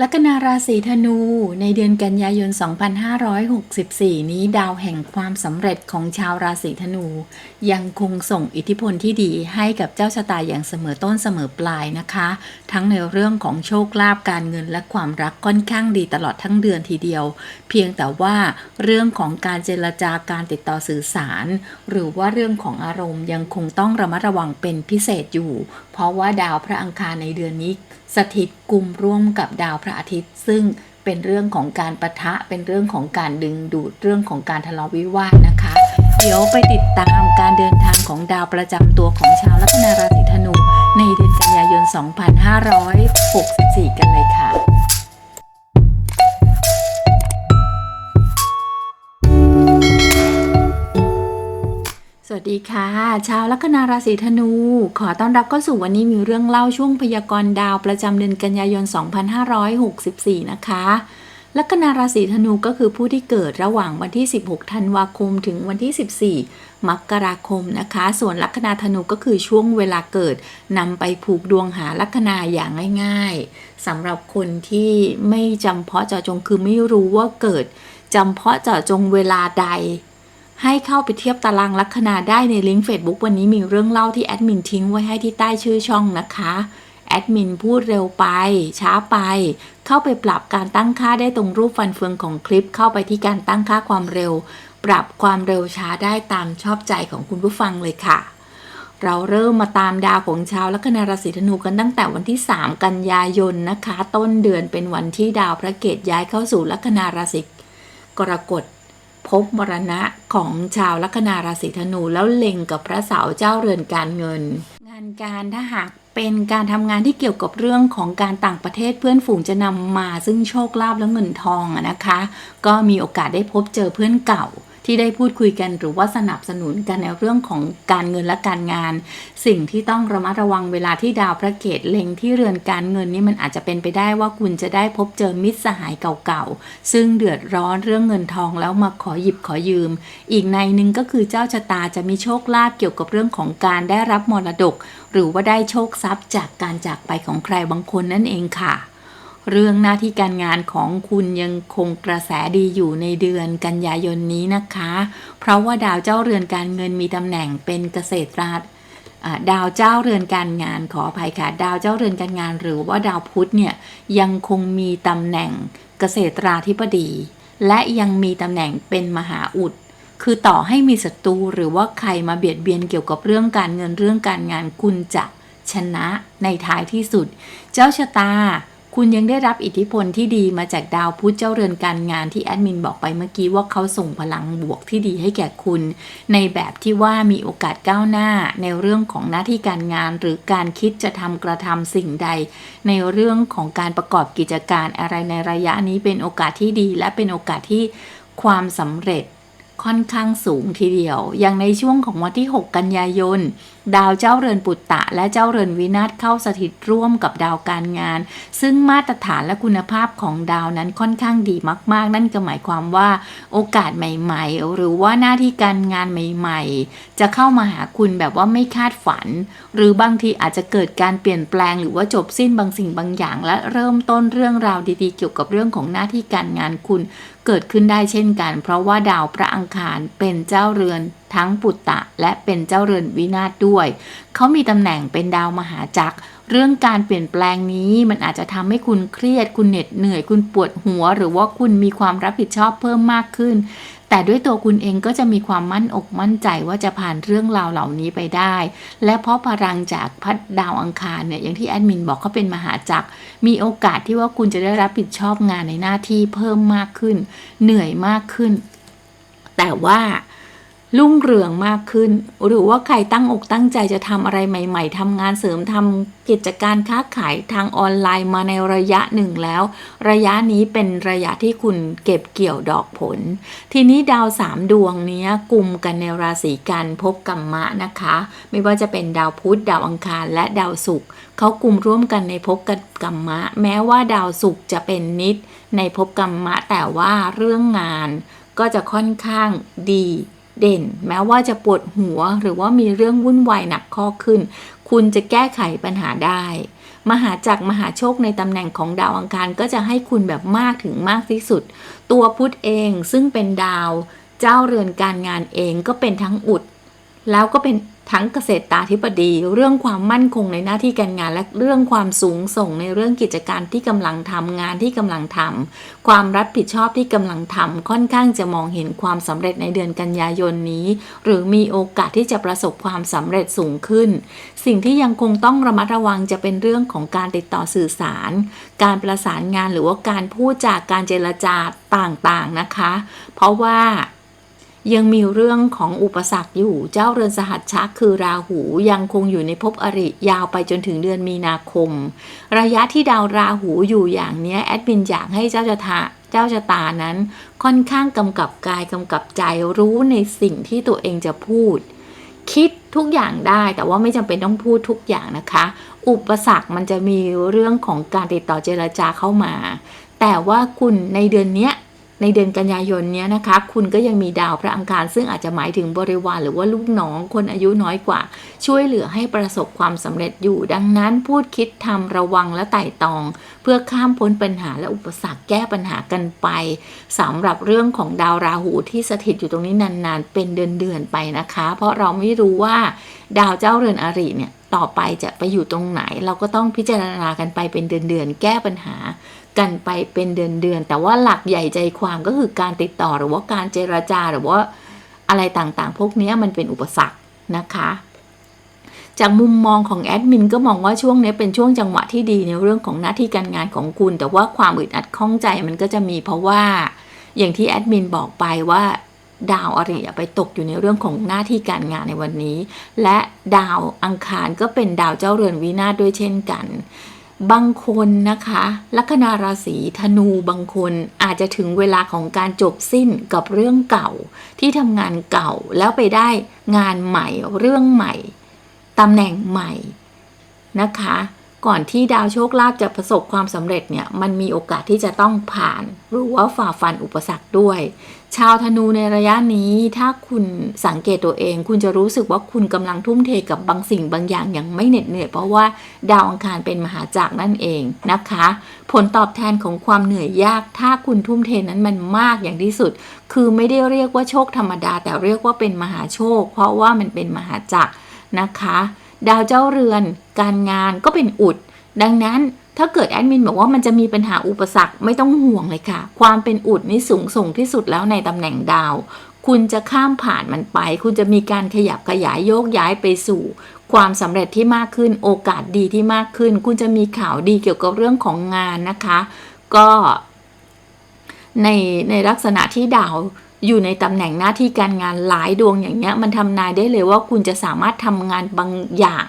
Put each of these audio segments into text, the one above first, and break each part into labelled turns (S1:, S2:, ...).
S1: ลัคนาราศีธนูในเดือนกันยายน 2564 นี้ดาวแห่งความสำเร็จของชาวราศีธนู ยังคงส่งอิทธิพลที่ดีให้กับเจ้าชะตาอย่างเสมอต้นเสมอปลายนะคะ ทั้งในเรื่องของโชคลาภการเงินและความรักค่อนข้างดีตลอดทั้งเดือนทีเดียว เพียงแต่ว่าเรื่องของการเจรจาการติดต่อสื่อสาร หรือว่าเรื่องของอารมณ์ยังคงต้องระมัดระวังเป็นพิเศษอยู่เพราะว่าดาวพระอังคารในเดือนนี้ สถิตกลุ่มร่วมกับดาวพระอาทิตย์ ซึ่งเป็นเรื่องของการประทะเป็นเรื่องของการดึงดูดเรื่องของการทะเลาะวิวาทนะคะ เดี๋ยวไปติดตามการเดินทางของดาวประจำตัวของชาวลัคนาราศีธนู ในเดือนกันยายน 2564 กันเลยค่ะ ดีค่ะ ชาวลัคนาราศีธนู ขอต้อนรับเข้าสู่วันนี้มีเรื่องเล่าช่วงพยากรณ์ดาวประจำเดือนกันยายน 2564 นะคะ ลัคนาราศีธนูก็คือผู้ที่เกิดระหว่างวันที่ 16 ธันวาคมถึงวันที่ 14 มกราคมนะคะ ส่วนลัคนาธนูก็คือช่วงเวลาเกิดนำไปผูกดวงหาลัคนาอย่างง่าย ๆสำหรับคนที่ไม่จำเพาะเจาะจงคือไม่รู้ว่าเกิดจำเพาะเจาะจงเวลาใด ให้เข้าไปเทียบตารางลัคนาได้ในลิงก์ Facebook วันนี้มีเรื่องเล่าที่แอดมินทิ้งไว้ให้ที่ใต้ชื่อช่องนะคะแอดมินพูดเร็วไป ช้าไป เข้าไปปรับการตั้งค่าได้ตรงรูปฟันเฟืองของคลิป เข้าไปที่การตั้งค่าความเร็ว ปรับความเร็วช้าได้ตามชอบใจของคุณผู้ฟังเลยค่ะ เราเริ่มมาตามดาวของชาวลัคนาราศีธนูกันตั้งแต่วันที่ 3 กันยายนนะคะ ต้นเดือนเป็นวันที่ดาวพระเกตย้ายเข้าสู่ลัคนาราศีกรกฎ พบมรณะของชาวลัคนาราศีธนู แล้วเล็งกับพระเสาร์เจ้าเรือนการเงิน งานการถ้าหากเป็นการทำงานที่เกี่ยวกับเรื่องของการต่างประเทศเพื่อนฝูงจะนำมาซึ่งโชคลาภและเงินทองนะคะ ก็มีโอกาสได้พบเจอเพื่อนเก่า ที่ได้พูดคุยกันหรือว่าสนับสนุนกันในเรื่องของการเงินและการงาน สิ่งที่ต้องระมัดระวังเวลาที่ดาวพระเกตเล็งที่เรือนการเงินนี่มันอาจจะเป็นไปได้ว่าคุณจะได้พบเจอมิตรสหายเก่าๆ ซึ่งเดือดร้อนเรื่องเงินทองแล้วมาขอหยิบขอยืม อีกในหนึ่งก็คือเจ้าชะตาจะมีโชคลาภเกี่ยวกับเรื่องของการได้รับมรดก หรือว่าได้โชคทรัพย์จากการจากไปของใครบางคนนั่นเองค่ะ เรื่องหน้าที่การงานของคุณยังคงกระแสดีอยู่ในเดือนกันยายนนี้นะคะ เพราะว่าดาวเจ้าเรือนการเงินมีตำแหน่งเป็นเกษตราอ่าดาวเจ้าเรือนการงานขออภัยค่ะ ดาวเจ้าเรือนการงานหรือว่าดาวพุธเนี่ยยังคงมีตำแหน่งเกษตราธิบดี และยังมีตำแหน่งเป็นมหาอุด คือต่อให้มีศัตรูหรือว่าใครมาเบียดเบียนเกี่ยวกับเรื่องการเงินเรื่องการงานคุณจะชนะในท้ายที่สุด เจ้าชะตา คุณยังได้รับอิทธิพลที่ดีมาจากดาวพุธเจ้าเรือนการงานที่แอดมินบอกไปเมื่อกี้ว่าเขาส่งพลังบวกที่ดีให้แก่คุณ ในแบบที่ว่ามีโอกาสก้าวหน้าในเรื่องของหน้าที่การงาน หรือการคิดจะทำกระทำสิ่งใด ในเรื่องของการประกอบกิจการอะไรในระยะนี้เป็นโอกาสที่ดี และเป็นโอกาสที่ความสำเร็จค่อนข้างสูงทีเดียว อย่างในช่วงของวันที่ 6 กันยายนดาวเจ้าเรือนปุตตะ และเจ้าเรือนวินาศเข้าสถิตร่วมกับดาวการงาน ซึ่งมาตรฐานและคุณภาพของดาวนั้นค่อนข้างดีมาก ๆ นั่นก็หมายความว่า โอกาสใหม่ ๆ หรือว่าหน้าที่การงานใหม่ ๆ จะเข้ามาหาคุณแบบว่าไม่คาดฝัน หรือบางทีอาจจะเกิดการเปลี่ยนแปลงหรือว่าจบสิ้นบางสิ่งบางอย่าง และเริ่มต้นเรื่องราวดีๆ เกี่ยวกับเรื่องของหน้าที่การงานคุณ เกิดขึ้นได้เช่นกัน เพราะว่าดาวพระอังคารเป็นเจ้าเรือน ทั้งปุตตะและเป็นเจ้าเรือนวินาศด้วย เขามีตำแหน่งเป็นดาวมหาจักร เรื่องการเปลี่ยนแปลงนี้มันอาจจะทำให้คุณเครียด คุณเหน็ดเหนื่อย คุณปวดหัว หรือว่าคุณมีความรับผิดชอบเพิ่มมากขึ้น แต่ด้วยตัวคุณเองก็จะมีความมั่นอกมั่นใจว่าจะผ่านเรื่องราวเหล่านี้ไปได้ และเพราะพลังจากพัดดาวอังคารเนี่ยอย่างที่แอดมินบอกเขาเป็นมหาจักร มีโอกาสที่ว่าคุณจะได้รับผิดชอบงานในหน้าที่เพิ่มมากขึ้น เหนื่อยมากขึ้น แต่ว่า รุ่งเรืองมากขึ้น หรือว่าใครตั้งอกตั้งใจจะทำอะไรใหม่ ๆทำงานเสริมทำกิจการค้าขายทางออนไลน์มาในระยะหนึ่งแล้ว ระยะนี้เป็นระยะที่คุณเก็บเกี่ยวดอกผล ทีนี้ดาวสามดวงนี้กลุ่มกันในราศีกันพบกัมมะนะคะ ไม่ว่าจะเป็นดาวพุธดาวอังคารและดาวศุกร์เขากลุ่มร่วมกันในภพกัมมะ แม้ว่าดาวศุกร์จะเป็นนิดในภพกัมมะแต่ว่าเรื่องงานก็จะค่อนข้างดี เด่น แม้ว่าจะปวดหัวหรือว่ามีเรื่องวุ่นวายหนักข้อขึ้น คุณจะแก้ไขปัญหาได้ มหาจักรมหาโชคในตำแหน่งของดาวอังคารก็จะให้คุณแบบมากถึงมากที่สุด ตัวพุธเองซึ่งเป็นดาว เจ้าเรือนการงานเองก็เป็นทั้งอุด แล้วก็เป็นทั้งเกษตรตาธิบดี เรื่องความมั่นคงในหน้าที่การงาน และเรื่องความสูงส่งในเรื่องกิจการที่กำลังทำงานที่กำลังทำความรับผิดชอบที่กำลังทำค่อนข้างจะมองเห็นความสำเร็จในเดือนกันยายนนี้ หรือมีโอกาสที่จะประสบความสำเร็จสูงขึ้น สิ่งที่ยังคงต้องระมัดระวังจะเป็นเรื่องของการติดต่อสื่อสาร การประสานงานหรือว่าการพูดจากการเจรจาต่างๆนะคะ เพราะว่า ยังมีเรื่องของอุปสรรคอยู่ เจ้าเรือนสหัชชะคือราหูยังคงอยู่ในภพอริยาวไปจนถึงเดือนมีนาคม ระยะที่ดาวราหูอยู่อย่างเนี้ยแอดมินอยากให้เจ้าชะตาเจ้าชะตานั้นค่อนข้างกำกับกายกำกับใจรู้ในสิ่งที่ตัวเองจะพูด คิดทุกอย่างได้แต่ว่าไม่จำเป็นต้องพูดทุกอย่างนะคะ อุปสรรคมันจะมีเรื่องของการติดต่อเจรจาเข้ามา แต่ว่าคุณในเดือนเนี้ย ในเดือนกันยายนเนี้ยนะคะ คุณก็ยังมีดาวพระอังคาร ซึ่งอาจจะหมายถึงบริวารหรือว่าลูกน้องคนอายุน้อยกว่า ช่วยเหลือให้ประสบความสำเร็จอยู่ ดังนั้นพูดคิดทำระวังและไต่ตอง เพื่อข้ามพ้นปัญหาและอุปสรรคแก้ปัญหากันไปสำหรับเรื่องของดาวราหูที่สถิตอยู่ตรงนี้นานๆ เป็นเดือนๆไปนะคะ เพราะเราไม่รู้ว่าดาวเจ้าเรือนอริเนี่ยต่อไปจะไปอยู่ตรงไหน เราก็ต้องพิจารณากันไปเป็นเดือนๆแก้ปัญหา กันไปเป็นเดือนๆ แต่ว่าหลักใหญ่ใจความก็คือการติดต่อหรือว่าการเจรจาหรือว่าอะไรต่างๆ พวกนี้มันเป็นอุปสรรคนะคะ จากมุมมองของแอดมินก็มองว่าช่วงนี้เป็นช่วงจังหวะที่ดีในเรื่องของหน้าที่การงานของคุณ แต่ว่าความอึดอัดข้องใจมันก็จะมีเพราะว่าอย่างที่แอดมินบอกไปว่าดาวอริยไปตกอยู่ในเรื่องของหน้าที่การงานในวันนี้ และดาวอังคารก็เป็นดาวเจ้าเรือนวินาศด้วยเช่นกัน บางคนนะคะลัคนาราศีธนูบางคนอาจจะถึงเวลาของการจบสิ้นกับเรื่องเก่า ที่ทำงานเก่าแล้วไปได้งานใหม่เรื่องใหม่ตำแหน่งใหม่นะคะ ก่อนที่ดาวโชคลาภจะประสบความสำเร็จเนี่ยมันมีโอกาสที่จะต้องผ่าน หรือว่าฝ่าฟันอุปสรรคด้วย ชาวธนูในระยะนี้ถ้าคุณสังเกตตัวเอง คุณจะรู้สึกว่าคุณกำลังทุ่มเทกับบางสิ่งบางอย่างอย่างไม่เหน็ดเหนื่อยเพราะว่าดาวอังคารเป็นมหาจักรนั่นเองนะคะ ผลตอบแทนของความเหนื่อยยาก ถ้าคุณทุ่มเทนั้นมันมากอย่างที่สุด คือไม่ได้เรียกว่าโชคธรรมดา แต่เรียกว่าเป็นมหาโชค เพราะว่ามันเป็นมหาจักรนะคะ ดาวเจ้าเรือน การงานก็เป็นอุด ดังนั้น ถ้าเกิดแอดมินบอกว่ามันจะมีปัญหาอุปสรรคไม่ต้องห่วงเลยค่ะ ความเป็นอุดนี่สูงส่งที่สุดแล้วในตำแหน่งดาว คุณจะข้ามผ่านมันไป คุณจะมีการขยับขยายโยกย้ายไปสู่ ความสำเร็จที่มากขึ้น โอกาสดีที่มากขึ้น คุณจะมีข่าวดีเกี่ยวกับเรื่องของงานนะคะ ก็ในในลักษณะที่ดาวอยู่ในตำแหน่งหน้าที่การงานหลายดวงอย่างเงี้ยมันทำนายได้เลยว่าคุณจะสามารถทำงานบางอย่าง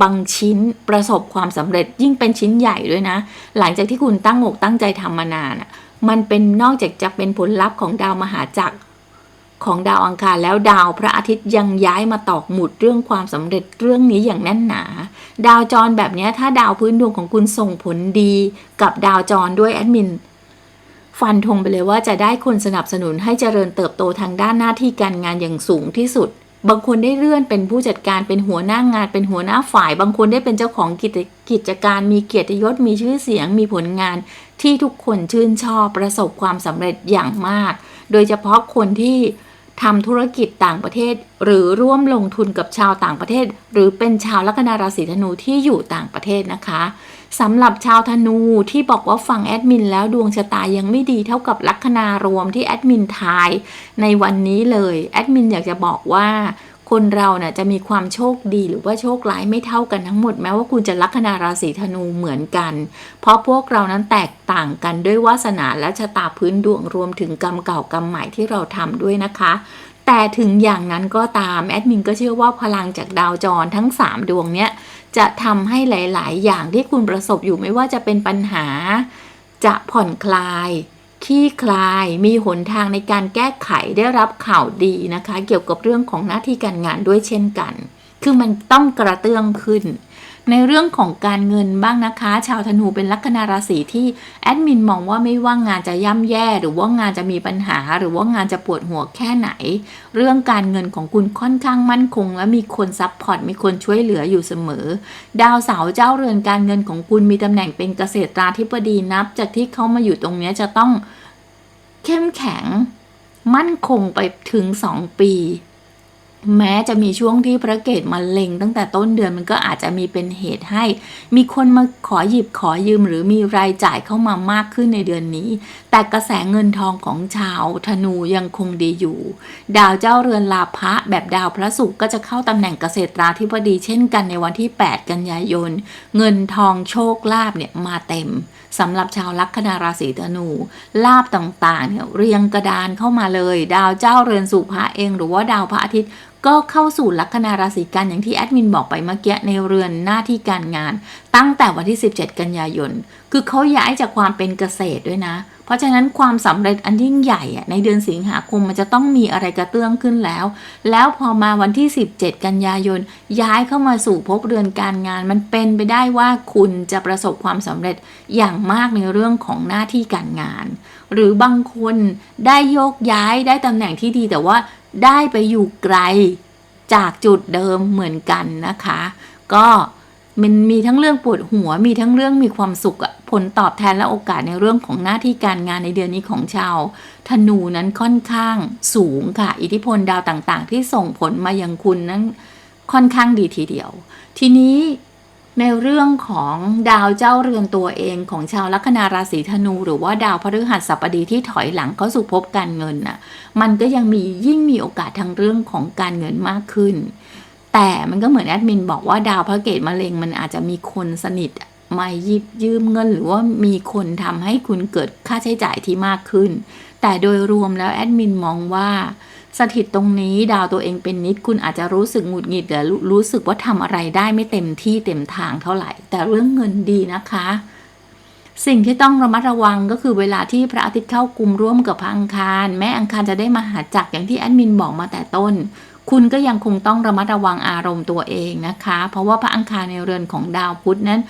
S1: บางชิ้นประสบความสำเร็จยิ่งเป็นชิ้นใหญ่ด้วยนะ หลังจากที่คุณตั้งอกตั้งใจทำมานานอะมันเป็นนอกจากจะเป็นผลลัพธ์ของดาวมหาจักรของดาวอังคารแล้วดาวพระอาทิตย์ยังย้ายมาตอกหมุดเรื่องความสำเร็จเรื่องนี้อย่างแน่นหนา ดาวจรแบบนี้ถ้าดาวพื้นดวงของคุณส่งผลดีกับดาวจรด้วยแอดมินฟันธงไปเลยว่าจะได้คนสนับสนุนให้เจริญเติบโตทางด้านหน้าที่การงานอย่างสูงที่สุด บางคนได้เลื่อนเป็นผู้จัดการเป็นหัวหน้างาน เป็นหัวหน้าฝ่าย บางคนได้เป็นเจ้าของกิจกิจการมีเกียรติยศมีชื่อเสียง มีผลงาน ที่ทุกคนชื่นชอบประสบความสำเร็จอย่างมาก โดยเฉพาะคนที่ ทำธุรกิจต่างประเทศ หรือร่วมลงทุนกับชาวต่างประเทศ หรือเป็นชาวลัคนาราศีธนูที่อยู่ต่างประเทศนะคะสำหรับชาวธนูที่บอกว่าฟังแอดมินแล้วดวงชะตายังไม่ดีเท่ากับลัคนารวมที่แอดมินทายในวันนี้เลยแอดมินอยากจะบอกว่า คนเราเนะ่ะจะมีความโชคดีหรือว่าโชคร้ายไม่เท่ากันทั้งหมดแม้ว่าคุณจะลัคนาราศีธนูเหมือนกัน เพราะพวกเรานั้นแตกต่างกันด้วยวาสนาและชะตาพื้นดวงรวมถึงกรรมเก่ากรรมใหม่ที่เราทำด้วยนะคะ แต่ถึงอย่างนั้นก็ตามแอดมินก็เชื่อว่าพลังจากดาวจรทั้ง 3 ดวงเนี้ยจะทำให้หลาย ๆ อย่างที่คุณประสบอยู่ไม่ว่าจะเป็นปัญหา จะผ่อนคลาย ขี้คลาย มีหนทางในการแก้ไขได้รับข่าวดีนะคะ เกี่ยวกับเรื่องของหน้าที่การงานด้วยเช่นกัน คือมันต้องกระเตื้องขึ้น ในเรื่องของการเงินบ้างนะคะ ชาวธนูเป็นลัคนาราศีที่แอดมินมองว่าไม่ว่างานจะย่ำแย่ หรือว่างานจะมีปัญหา หรือว่างานจะปวดหัวแค่ไหน เรื่องการเงินของคุณค่อนข้างมั่นคง และมีคนซัพพอร์ตมีคนช่วยเหลืออยู่เสมอ ดาวเสาร์เจ้าเรือนการเงินของคุณมีตำแหน่งเป็นเกษตราธิบดีนับ จากที่เขามาอยู่ตรงนี้จะต้องเข้มแข็ง มั่นคงไปถึง 2 ปี แม้จะมีช่วงที่พระเกตมาเล็งตั้งแต่ต้นเดือนมันก็อาจจะมีเป็นเหตุให้ มีคนมาขอหยิบขอยืม หรือมีรายจ่ายเข้ามามากขึ้นในเดือนนี้ แต่กระแสเงินทองของชาวธนูยังคงดีอยู่ ดาวเจ้าเรือนลาภะแบบดาวพระศุกร์ก็จะเข้าตำแหน่งเกษตราธิบดีเช่นกันในวันที่ 8 กันยายน เงินทองโชคลาภเนี่ยมาเต็มสำหรับชาวลัคนาราศีธนูลาบต่างๆเนี่ยเรียงกระดานเข้ามาเลย ดาวเจ้าเรือนสุภะเอง หรือว่าดาวพระอาทิตย์ ก็เข้าสู่ลัคนาราศีกันอย่างที่แอดมินบอกไปเมื่อกี้ในเรือนหน้าที่การงาน ตั้งแต่วันที่ 17 กันยายน คือเขาย้ายจากความเป็นเกษตรด้วยนะ เพราะฉะนั้นความสำเร็จอันยิ่งใหญ่ในเดือนสิงหาคมมันจะต้องมีอะไรกระเตื้องขึ้นแล้ว แล้วพอมาวันที่ 17 กันยายน ย้ายเข้ามาสู่ภพเรือนการงาน มันเป็นไปได้ว่าคุณจะประสบความสำเร็จอย่างมากในเรื่องของหน้าที่การงาน หรือบางคนได้โยกย้ายได้ตำแหน่งที่ดีแต่ว่า ได้ไปอยู่ไกลจากจุดเดิมเหมือนกันนะคะ ก็มันมีทั้งเรื่องปวดหัวมีทั้งเรื่องมีความสุขอะผลตอบแทนและโอกาสในเรื่องของหน้าที่การงานในเดือนนี้ของชาว ธนูนั้นค่อนข้างสูงค่ะ อิทธิพลดาวต่างๆ ที่ส่งผลมายังคุณนั้นค่อนข้างดีทีเดียว ทีนี้ ในเรื่องของดาวเจ้าเรือนตัวเองของชาวลัคนาราศีธนู หรือว่าดาวพฤหัสบดีที่ถอยหลังเข้าสู่ภพการเงินน่ะมันก็ยังมียิ่งมีโอกาสทางเรื่องของการเงินมากขึ้น แต่มันก็เหมือนแอดมินบอกว่าดาวพระเกตมะเร็งมันอาจจะมีคนสนิทมายิบยืมเงินหรือว่ามีคนทำให้คุณเกิดค่าใช้จ่ายที่มากขึ้น แต่โดยรวมแล้วแอดมินมองว่า สถิตตรงนี้ดาวตัวเองเป็นนิดคุณอาจจะรู้สึกหงุดหงิดหรือรู้สึกว่าทำอะไรได้ไม่เต็มที่เต็มทางเท่าไหร่ แต่เรื่องเงินดีนะคะ สิ่งที่ต้องระมัดระวังก็คือเวลาที่พระอาทิตย์เข้ากลุ่มร่วมกับพระอังคาร แม้อังคารจะได้มาหาจักรอย่างที่แอดมินบอกมาแต่ต้น คุณก็ยังคงต้องระมัดระวังอารมณ์ตัวเองนะคะ เพราะว่าพระอังคารในเรือนของดาวพุธนั้น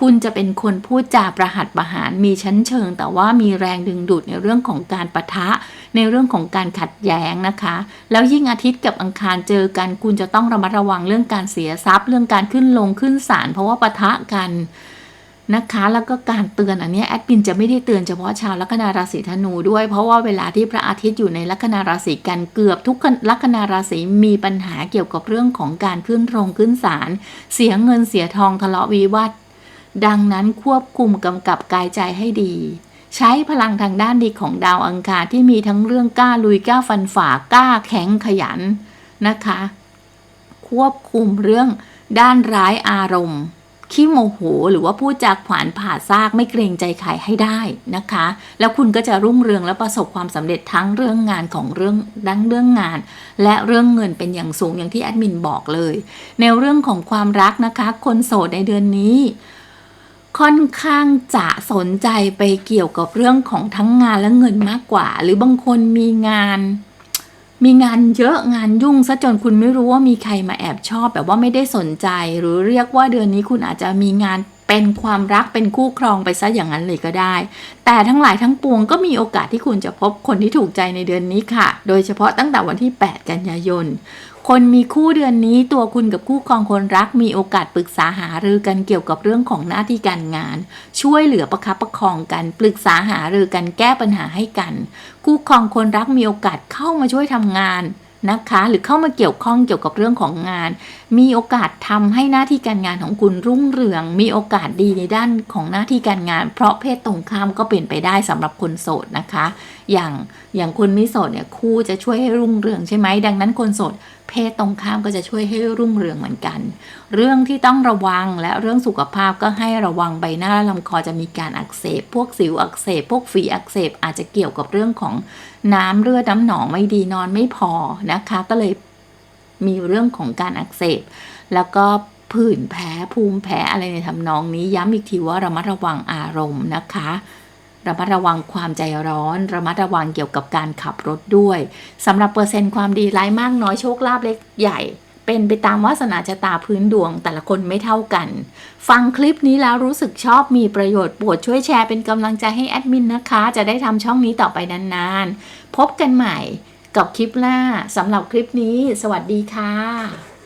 S1: คุณจะเป็นคนพูดจาประหัดประหารมีชั้นเชิง แต่ว่ามีแรงดึงดูดในเรื่องของการประทะ ในเรื่องของการขัดแย้งนะคะ แล้วยิ่งอาทิตย์กับอังคารเจอกันคุณจะต้องระมัดระวังเรื่องการเสียทรัพย์ เรื่องการขึ้นลงขึ้นศาลเพราะว่าปะทะกันนะคะแล้วก็การเตือนอันนี้แอดมินจะไม่ได้เตือนเฉพาะชาวลัคนาราศีธนูด้วย เพราะว่าเวลาที่พระอาทิตย์อยู่ในลัคนาราศีกันเกือบทุกลัคนาราศีมีปัญหาเกี่ยวกับเรื่องของการขึ้นโรงขึ้นศาลเสียเงินเสียทองทะเลาะวิวาทดังนั้นควบคุมกำกับกายใจให้ดี ใช้พลังทางด้านดีของดาวอังคารที่มีทั้งเรื่องกล้าลุยกล้าฟันฝ่ากล้าแข็งขยันนะคะ ควบคุมเรื่องด้านร้ายอารมณ์ขี้โมโหหรือว่าพูดจากขวานผ่าซากไม่เกรงใจใครให้ได้นะคะ แล้วคุณก็จะรุ่งเรืองและประสบความสำเร็จทั้งเรื่องงานของเรื่องดังเรื่องงาน และเรื่องเงินเป็นอย่างสูงอย่างที่แอดมินบอกเลย ในเรื่องของความรักนะคะ คนโสดในเดือนนี้ ค่อนข้างจะสนใจไปเกี่ยวกับเรื่องของทั้งงานและเงินมากกว่า หรือบางคนมีงาน มีงานเยอะงานยุ่งซะจนคุณไม่รู้ว่ามีใครมาแอบชอบแบบว่าไม่ได้สนใจ หรือเรียกว่าเดือนนี้คุณอาจจะมีงาน เป็นความรักเป็นคู่ครองไปซะอย่างนั้นเลยก็ได้ แต่ทั้งหลายทั้งปวงก็มีโอกาสที่คุณจะพบคนที่ถูกใจในเดือนนี้ค่ะ โดยเฉพาะตั้งแต่วันที่ 8 กันยายน คนมีคู่เดือนนี้ตัวคุณกับคู่ครองคนรักมีโอกาสปรึกษาหารือกันเกี่ยวกับเรื่องของหน้าที่การงาน ช่วยเหลือประคับประคองกัน ปรึกษาหารือกันแก้ปัญหาให้กัน คู่ครองคนรักมีโอกาสเข้ามาช่วยทำงาน นะคะ หรือเข้ามาเกี่ยวข้องเกี่ยวกับเรื่องของงาน มีโอกาสทำให้หน้าที่การงานของคุณรุ่งเรือง มีโอกาสดีในด้านของหน้าที่การงาน เพราะเพศตรงข้ามก็เป็นไปได้สำหรับคนโสดนะคะ อย่างอย่างคนไม่โสดเนี่ยคู่จะช่วยให้รุ่งเรืองใช่ไหมดังนั้นคนโสดเพศตรงข้ามก็จะช่วยให้รุ่งเรืองเหมือนกัน เรื่องที่ต้องระวังและเรื่องสุขภาพก็ให้ระวังใบหน้าและลำคอจะมีการอักเสบ พวกสิวอักเสบ พวกฝีอักเสบ อาจจะเกี่ยวกับเรื่องของน้ำเลือดน้ำหนองไม่ดีนอนไม่พอนะคะ ก็เลยมีเรื่องของการอักเสบ แล้วก็ผื่นแพ้ภูมิแพ้อะไรในทำนองนี้ย้ำอีกทีว่าระมัดระวังอารมณ์นะคะ ระมัดระวังความใจร้อน ระมัดระวังเกี่ยวกับการขับรถด้วยสำหรับเปอร์เซ็นต์ความดีร้ายมากน้อยโชคลาภเล็กใหญ่ เป็นไปตามวาสนาชะตาพื้นดวงแต่ละคนไม่เท่ากัน ฟังคลิปนี้แล้วรู้สึกชอบมีประโยชน์โปรดช่วยแชร์เป็นกำลังใจให้แอดมินนะคะ จะได้ทำช่องนี้ต่อไปนานๆ พบกันใหม่กับคลิปหน้าสำหรับคลิปนี้ สวัสดีค่ะ